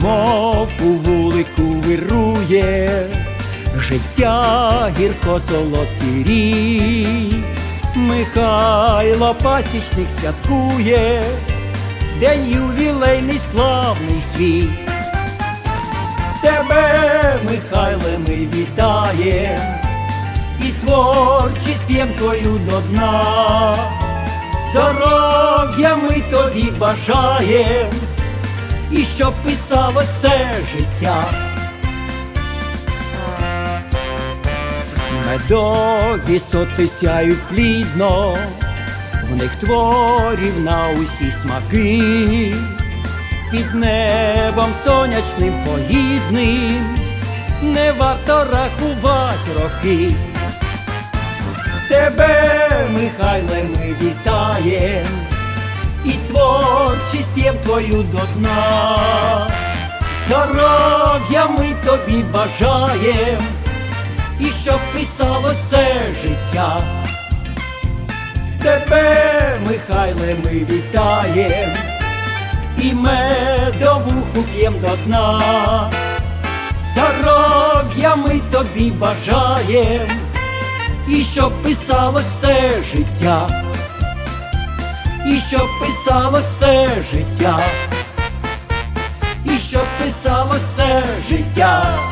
немов у вулику вирує, життя гірко солодкий рік. Михайло пасічник святкує, день ювілейний славний свій. Тебе, Михайле, ми вітаєм, і творчість п'єм твою до дна. Здоров'я ми тобі бажаєм, і щоб писало це життя. Медові соти сяють плідно, в них творів на усі смаки, під небом сонячним погідним, не варто рахувати роки. Тебе, Михайле, ми вітаєм, творчість твою до дна. Здоров'я ми тобі бажаєм, і щоб писало це життя. Тебе, Михайле, ми вітаєм, і медовуху п'єм до дна. Здоров'я ми тобі бажаєм, і щоб писало це життя, і щоб писало це життя, і щоб писало це життя.